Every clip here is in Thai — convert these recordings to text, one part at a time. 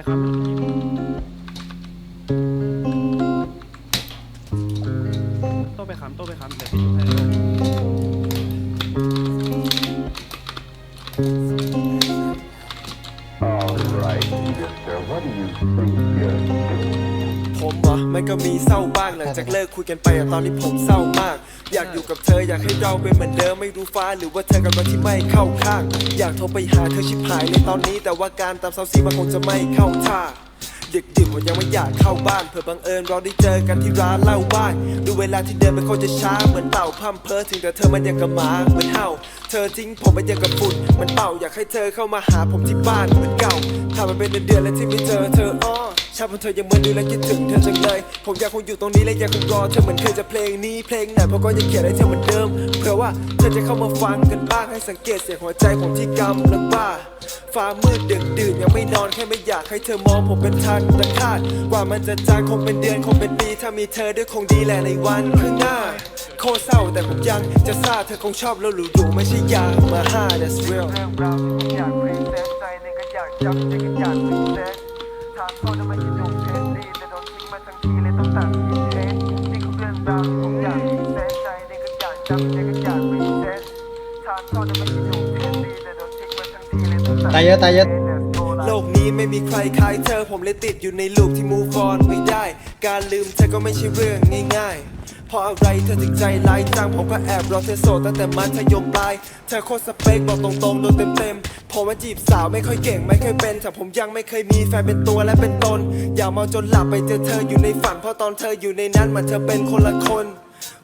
โต้ไปค้ำโต้ไปค้ำเดี๋ยวพี่ให้ ผมเหรอมันก็มีเศร้าบ้างหลังจากเลิกคุยกันไปอะตอนนี้ผมเศร้ามาก อยากอยู่กับเธออยากให้เราเป็นเหมือนเดิมไม่รู้ฟ้าหรือว่าเธอกับคนที่ไม่เข้าข้าง อยากโทรไปหาเธอชิบหายเลยตอนนี้ แต่ว่าการตามเซาซีมันคงจะไม่เข้าท่าดึกดึกๆผมยังไม่อยากเข้าบ้านเผื่อบังเอิญเราได้เจอกันที่ร้านเหล้าบ้านดูเวลาที่เดินไปโคตรจะช้าเหมือนเต่าพัมเพอถึงแต่เธอมันยังกับหมาเหมือนเห่าเธอทิ้งผมมันยังกับฝุ่นเหมันเป่าอยากให้เธอเข้ามาหาผมที่บ้านเหมือนเก่าถ้ามันเป็นเดือนๆแล้วที่ไม่เจอเธออ้อ ชาบนเธอยังเหมือนดูและคิดถึงเธอจังเลยผมอยากคงอยู่ตรงนี้และอยากคงรอเธอเหมือนเคยจะเพลงนี้เพลงไหนผมก็ยังเขียนให้เธอเหมือนเดิมเผื่อว่าเธอจะเข้ามาฟังกันบ้างให้สังเกตเสียงหัวใจผมที่กำลังบ้าฟ้ามืดดึกดื่นยังไม่นอนแค่ไม่อยากให้เธอมองผมเป็นทันตะคาดกว่ามันจะจางคงเป็นเดือนคงเป็นปีถ้ามีเธอด้วยคงดีแหละในวันข้างหน้าโคเศร้าแต่ผมยังจะซาเธอคงชอบแล้วหรูดูไม่ใช่ยามาห้า that's real เรื่องราวที่ผมอยากพรีเซนต์ใจนึงก็อยากจำ ทั้งทีเลยต้องตัดสินเองนี่คือเรื่องราวที่ผมอยากพรีเซนใจหนึ่งก็อยากจำใจก็อยากพรีเซนต์ทางเข้าจะไม่คิดดูเทนดีแต่โดนทิ้งมาทั้งทีเลยต้องตัดตายเยอะตายเยอะ โลกนี้ไม่มีใครคล้ายเธอ ผมเลยติดอยู่ในลูกที่ move on ไม่ได้ การลืมเธอก็ไม่ใช่เรื่องง่ายๆ เพราะอะไรเธอถึงใจร้ายจังผมก็แอบรอเธอโสดตั้งแต่มัธยมปลาย เธอโคตรสเปคบอกตรงๆ โดนเต็มๆ ผมว่าจีบสาวไม่ค่อยเก่งไม่เคยเป็น แต่ผมยังไม่เคยมีแฟนเป็นตัวและเป็นตน อย่าเมาจนหลับไปเจอเธออยู่ในฝัน เพราะตอนเธออยู่ในนั้นมันเธอเป็นคนละคน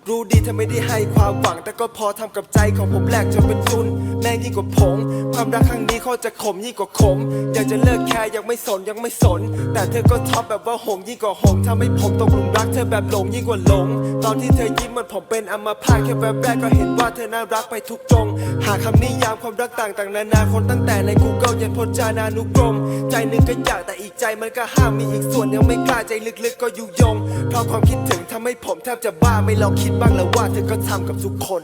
รู้ดีเธอไม่ได้ให้ความหวัง แต่ก็พอทำกับใจของผมแหลกจนเป็นทุนแม่งยิ่งกว่าผง ความรักครั้งนี้โคตรจะขมยิ่งกว่าขม อยากจะเลิกแค่ยังไม่สนยังไม่สน แต่เธอก็ท็อปแบบว่าหงยิ่งกว่าหงทำให้ผมตกหลุมรักเธอแบบหลงยิ่งกว่าหลง ตอนที่เธอยิ้มเหมันผมเป็นอัมพาตแค่แวบแรกก็เห็นว่าเธอน่ารักไปทุกตรงหาคำนิยามความรักต่างๆนานาคนตั้งแต่ใน Google ยันพจานานุกรม ใจหนึ่งก็อยากแต่อีกใจมันก็ห้ามมีอีกส่วนยังไม่กล้าใจลึกๆ ก็ยุยง เพราะความคิดถึงทำให้ผมแทบจะบ้าไม่ลองคิดบ้างแล้วว่าเธอก็ทำกับทุกคน